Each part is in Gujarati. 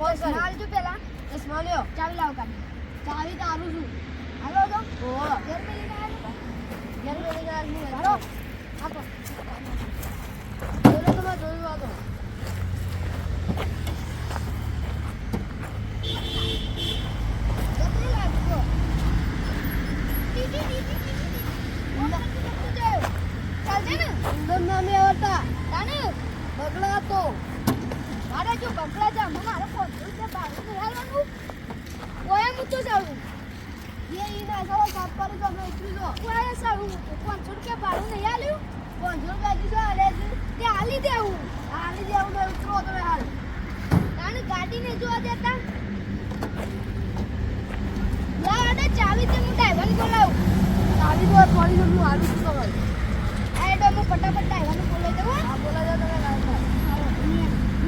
આલજો પેલા. ચશ્મા લ્યો. ચાવી લાવ કાઢી ચાવી તારું છું. હાલો તો. ઓહો ઘેર ઘેર ગયા હાલો આપો. જોડે તમે જોયું તો. ચાલજે ને. અંદર તાને. બગલા તો. મારે જો બકરા જા મારે ફોન છે બારું નહીં હાલવાનું. ઓય હું તો જાઉં. એ ઈ ના સવા સાત પર તો અમે ઉતરી જો ઓય સારું. પાંચસો કે ભાડું નહીં આલ્યું પાંચસો રૂપિયા દીધો હાલે છે. તે હાલી દેવું હાલી દેવું ને ઉતરો તમે હાલ. તાને ગાડીને જોવા દેતા લાવ આને ચાવી તે હું ડ્રાઈવરને બોલાવું. ચાવી તો થોડી હું હાલું છું તમારે. આ એડો હું ફટાફટ ડ્રાઈવરને બોલાવી દઉં હો. આ બોલા જાવ તમે ગાડી હાલો, અહીંયા. હું બોલાવીને આવું ડ્રાઈવરને. જલ્દી આવો ડ્રાઈવર તને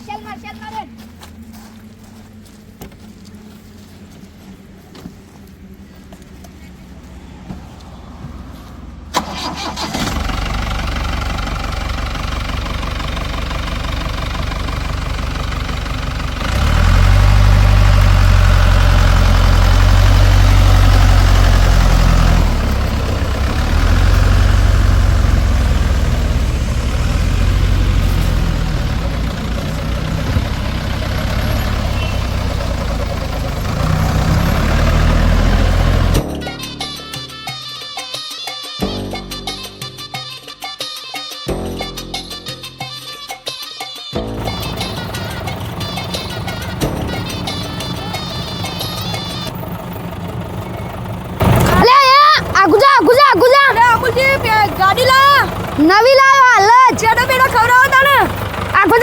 નવી લાયો હાલ જ ચેડો બેડો ખવડાવો તને.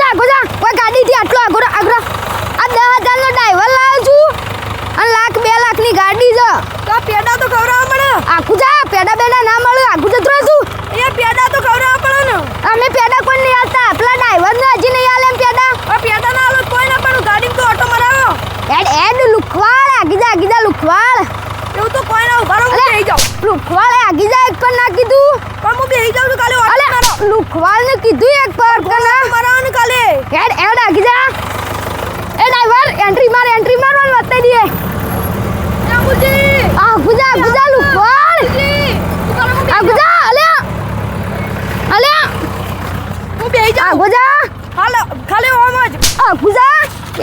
જા આગો જા કોઈ ગાડીથી આટલો આગો આગો આ દસ હજારનો ડ્રાઈવર લાવ્યો છું અને લાખ બે લાખની ગાડી છે. તો પેડા તો ખવડાવવા પડે. આખું જા પેડા બેડા ના મળે આખું જતો છું. એ પેડા તો ખવડાવવા પડે ને. અમે પેડા કોઈ નહીં આલતા પેલા ડ્રાઈવરને હજી નહીં આલે પેડા. આ પેડા ના આલો કોઈ ના પણ ગાડી તો ઓટો મરાવો. એડ એડ લુખવાળ આગીજા આગીજા લુખવાળ એવું તો કોઈ ના ઊભા રહો બેહી જાઉં. લુખવાળ આગીજા એક પણ ના કીધું. પણ હું બેહી જાઉં છું કાલે ઓટો અલે મારો લુખવાળ ને કીધું એક પર કે ના મરાવાનું કાલે એડ એડ આગીજા એ ડ્રાઈવર એન્ટ્રી માર એન્ટ્રી માર મને બતાઈ દે એ અમુલજી આ ગુજા ગુજા લુખવાળ અમુલજી ઊભા રહો, હું આ બેહી ગુજા અલ્યા અલ્યા જાઉં. હું બેહી આ જાઉં ગુજા હાલો ખાલી ઓમ જ આ ગુજા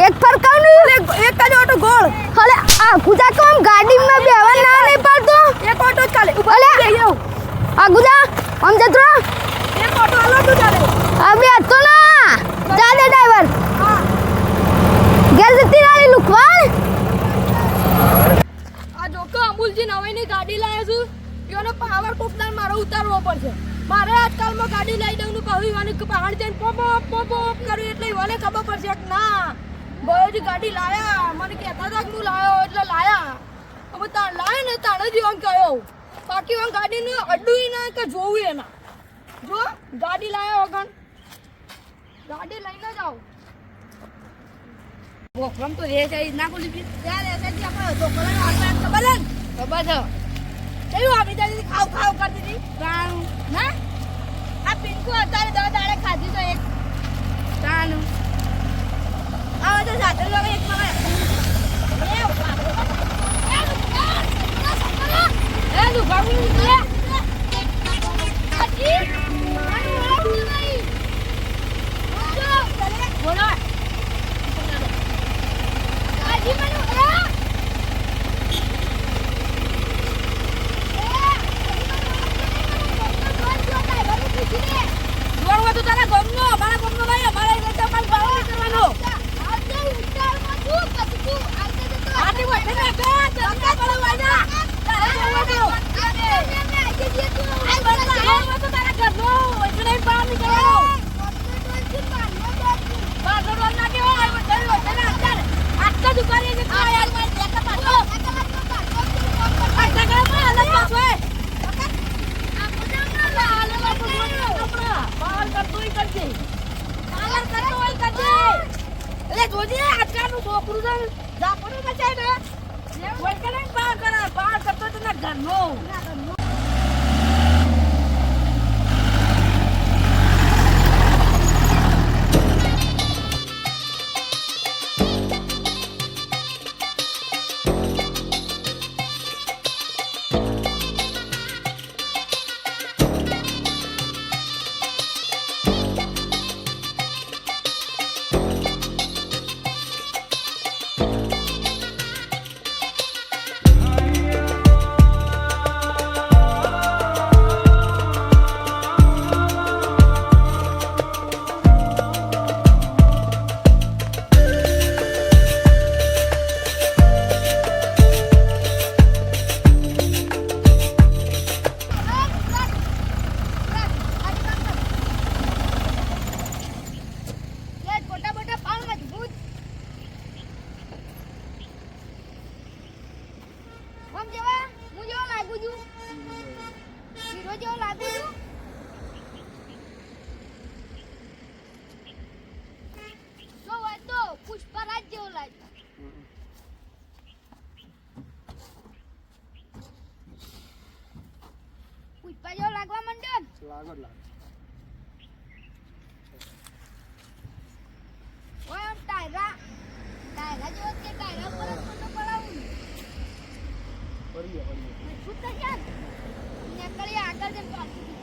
એક પર કહું ને એક એક જ ઓટો ગોળ અલે આ ગુજા કોમ ગાડીમાં બેવા ના નહીં પડતો એક ઓટો જ ખાલી ઊભા અલે. રહો, બેહી જાઉં આ ગુજા આમ જતો હાલો તું ના? આ જોકો અમૂલજી નવાઈની ગાડી લાવ્યો છું. એનો પાવર કોકદાર મારો ઉતારવો પડશે. મારે આજકાલમાં ગાડી લઈ દઉં ને કહું પહાડ જઈને પોપ પોપ પોપ એટલે ઈવાને ખબર પડશે ના બયોજી ગાડી લાયા. મને કહેતા હતા કે હું એટલે લાયા. હવે તાણ લાયો ને તાણે જ ઈવાન કહ્યો બાકી ઈવાન ગાડીનું અડ્ડું ના કે જોવું એના જો, ગાડી લાયા વગણ ગાડી લઈને જાઓ બોકરમ તો રે છે ના કોલી બી ત્યાં રહેશે જે આપણે છોકરાને હાથ ખબર ને? ખબર છે. કેવું આપી દીધી ખાવ ખાવ કરતી હતી? પ્રાણું ના આ પિંકુ અત્યારે દસ દાડે ખાધી તો એક. તાણ. આ તો સાથે લોકો એક મને એ બાપરે. એ જાપડું બચાવીને. વળકડે પાર કરે પાર કરતો તને ઘરનો. લાગવા માંડ્યો લાગો લાગો. ઓય ટાયરા. ટાયરા જેવો કે ટાયરા પર ફોટો પડાવું પડી ગયા પડી ગયા મજબૂત થઈ ગયા ને આગળ જઈને પાછું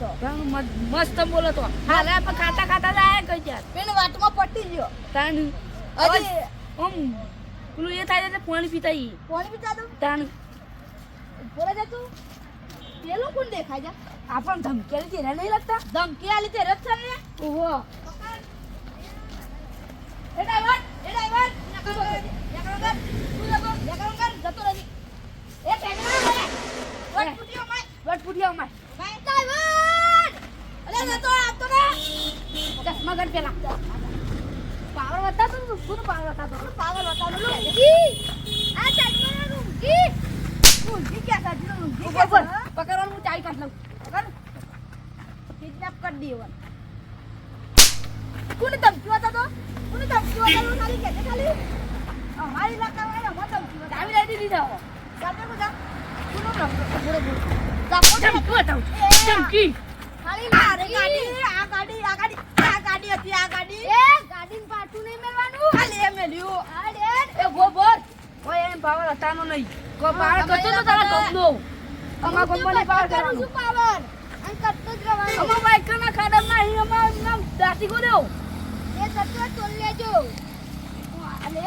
તો. મસ્ત બોલો તો. હાલે આપણે ખાતા ખાતા જાય કઈ જાય પેને વાતમાં પટી ગયો. તાન અરે. ઓમ પેલું એ થાય છે પાણી પીતા ઈ. પાણી પીતા તો? તાન. બોલે જા તું. પેલું કોણ દેખાય છે? આપણ ધમકી આલી તેરે નહીં લાગતા? ધમકી આલી તે રથ છે ને? ઓહો. એ ડ્રાઈવર એ ડ્રાઈવર. નકર નકર કર તું લગો નકર કર જતો રહી એ કેમેરા મારે વટ ફૂટ્યો માય વટ ફૂટ્યો માય માય ડ્રાઈવર. ચશ્મા ગણ પેલા. પાવર બતાતો ને કોણ પાવર બતાતો પાવર બતાતો ઊંઘી. આ ચકલીને ઊંઘી. ઊંઘી ક્યાં સાજી તો ઊંઘી ક્યાં પકડવાનું હું ચાઈ કાઢ લઉં. પકડ. કિડનેપ કરી દેવા કોને ધમકી હતા કોને ધમકી હતા ખાલી કહેતે ખાલી. અમારી ઇલાકા અમાર ધમકી હતા આવી રહી દીધી કોનો બોલો બોલો ધમકી? ધમકી. ખાલી મારે ગાડી આ ગાડી આ ગાડી આ ગાડી હતી આ ગાડી એ ગાડીને પાછું નહીં મેલવાનું. મેલ્યું આ ડેડ. એ ગો બોલ ઓય એમ પાવર હતાનો નહીં. કો પાવર કરતો તો તારા ગમનો અમાર હું તો પાવર કરું કરવાનું. છું પાવર. અને કરતો જ રહેવાનું. અમાર બાઈક ના ખાડા નહીં અમાર નામ દાતી કો દેવ એ થતું હોય તો લેજો. અને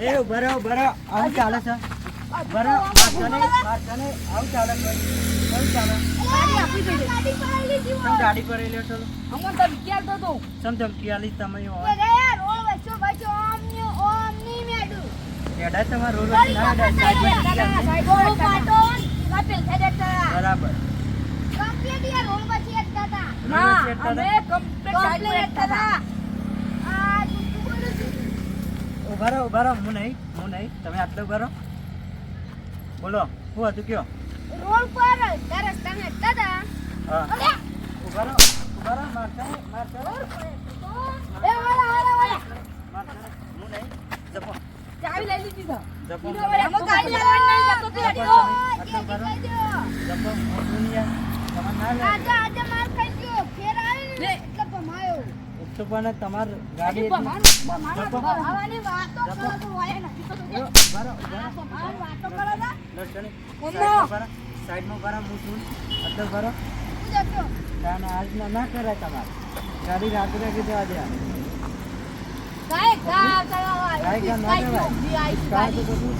એ ઊભા રહો આવું ચાલે છે. રહો. મારતા નહીં મારતા નહીં આવું ચાલે છે. કેવું ચાલે. ગાડી આપી દે ગાડી લીધી તમે હોય. ગાડી પર લ્યો છો અમાર તો વિચાર તો. તો સમ ધમકી આલી તમે હોય. ઉભે રે, રોડ વચ્ચો વચ્ચો ઓમ ને ઓમ નહીં મેડું. એડા તમારે રોડ ના એડા સાઈડ પર ના. ના બરાબર. કમ્પ્લીટ યાર રોડ. ના અમે કમ્પ્લીટ પર હતા. આ હું નહીં હું નહીં. તમે આટલો કરો બોલો શું હતું કયો? રોડ પર તારા રસ્તામાં હતા. તા. હા. અલ્યા, ઊભા રહો ઊભા રહો. મારતા મારતા. એ વાળા વાળા વાળા મારતા હું નહીં. જપો. ચાવી લઈ લીધી તું. તમારે ના લે. આજે આજે માર ખાઈ ગયો. ફેર આવે ને એટલે ભમાયો. એક તો પણ તમારે ગાડી. ઉમરો. સાઈડમાં ભરો. હું છું. અંદર ભરો. ના કરાય તમારે. ગાડી રાત્રે રાખી દેવા ના કાંઈ કરાય. ઊભી આવી છે કાં તો. બધું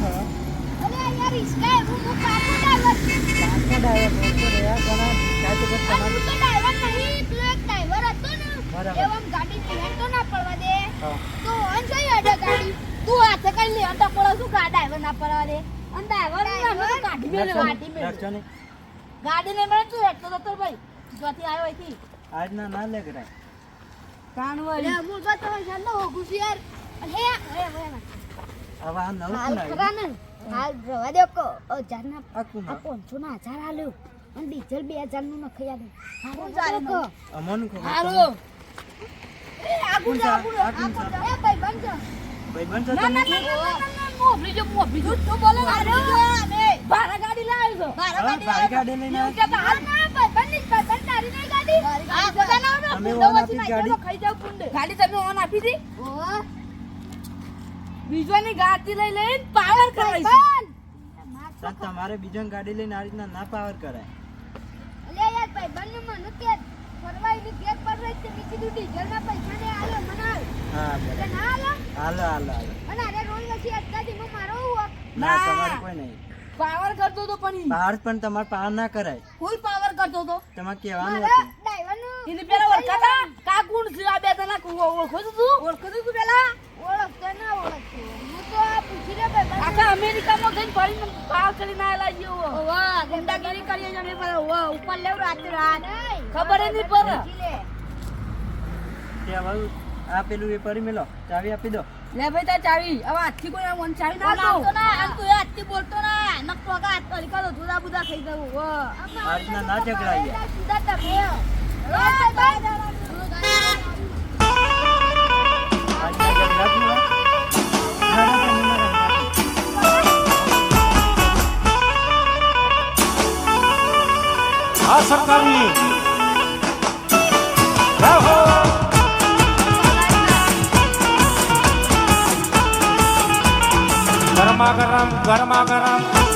અરે યાર હું હું કાકો ઘણા તો નહીં એક હતો ને. બરાબર. ગાડી તો ના પડવા દે. તો ઓન જઈ અડે ગાડી. તું હાથે કરી લે પડો શું કા ના પડવા દે. અને ડ્રાઈવર ને ગાડી મેલે ગાડી મેલે ગાડી ને મળે તું એટલો તો ભાઈ. જોથી આવ્યો અહીંથી. આજના ના લે કરાય કાનવાળી હું તો તો જાન હો ગુસિયાર હે હે હે હવે આ નવું હાલ? ને હાલ રવા દે કો. હજાર ના આ કોણ આ હા? પાંચસો ના હજાર આલ્યો. અને ડીઝલ બે નું નખાઈ આલ્યું હારું ચાલે કો. અમોનું ખબર હારો એ આગુ જા આગુ? એ ભાઈ બંધ છો ભાઈબંધ ના ના ના ના, ના ના મોફલી જો મોફલી જો. તું બોલે ભાડા ગાડી લાવ્યો ભાડા ગાડી લઈને કે ના ના ભાઈ બંધની ભાઈ બંધ તારી નહીં ગાડી. બધા ના આવે તમે ઓન આપી ગાડી? ખાઈ જાવ કુંડે. ગાડી તમે ઓન આપી હતી ઓ. ગાડી લઈ લઈને પાવર તમારે બીજો ગાડી લઈને આ રીતના ના પાવર કરાય. અલે યાર ભાઈ બંને મને કે ફરવાઈ ની પર રહી તે મીઠી દૂધ ડીઝલ પૈસા ને આલો મને હા બરાબર. ના આલો? હાલો હાલો હાલો. અને અરે રોલ નથી અટકા દી મારો ના ના. તમારે કોઈ નહીં. પાવર કરતો તો પણ. પાવર પણ તમારે પાવર ના કરાય. ફૂલ પાવર કરતો તો. તમારે કહેવાનું હતું. ડ્રાઈવરનું એની પેલા ઓળખાતા? કા કોણ છે આ બે જણા કો- ઓળખો છો તું? ઓળખો છો તું પેલા? ઓળખતો ના ઓળખતો. હું તો આ પૂછી રે ભાઈ આખા અમેરિકામાં ગઈને ફરીને પાવર કરીને આયેલા જેવો વાહ ગુંડાગીરી કરીએ અમે પર વાહ ઉપર લેવ રાતે રાત. ખબર નહીં પડે. કે હવે આ પેલું એ પરી મેલો ચાવી આપી દો. લે ભાઈ તાર ચાવી. હવે આજથી કોઈ આમ ચાવી ના ના અને તું એ આજથી બોલતો ના. નકતો કા કરી જુદા બુદા થઈ જવું ના સીધા તમે આ સરકારની ગરમા ગરમ ગરમા ગરમ.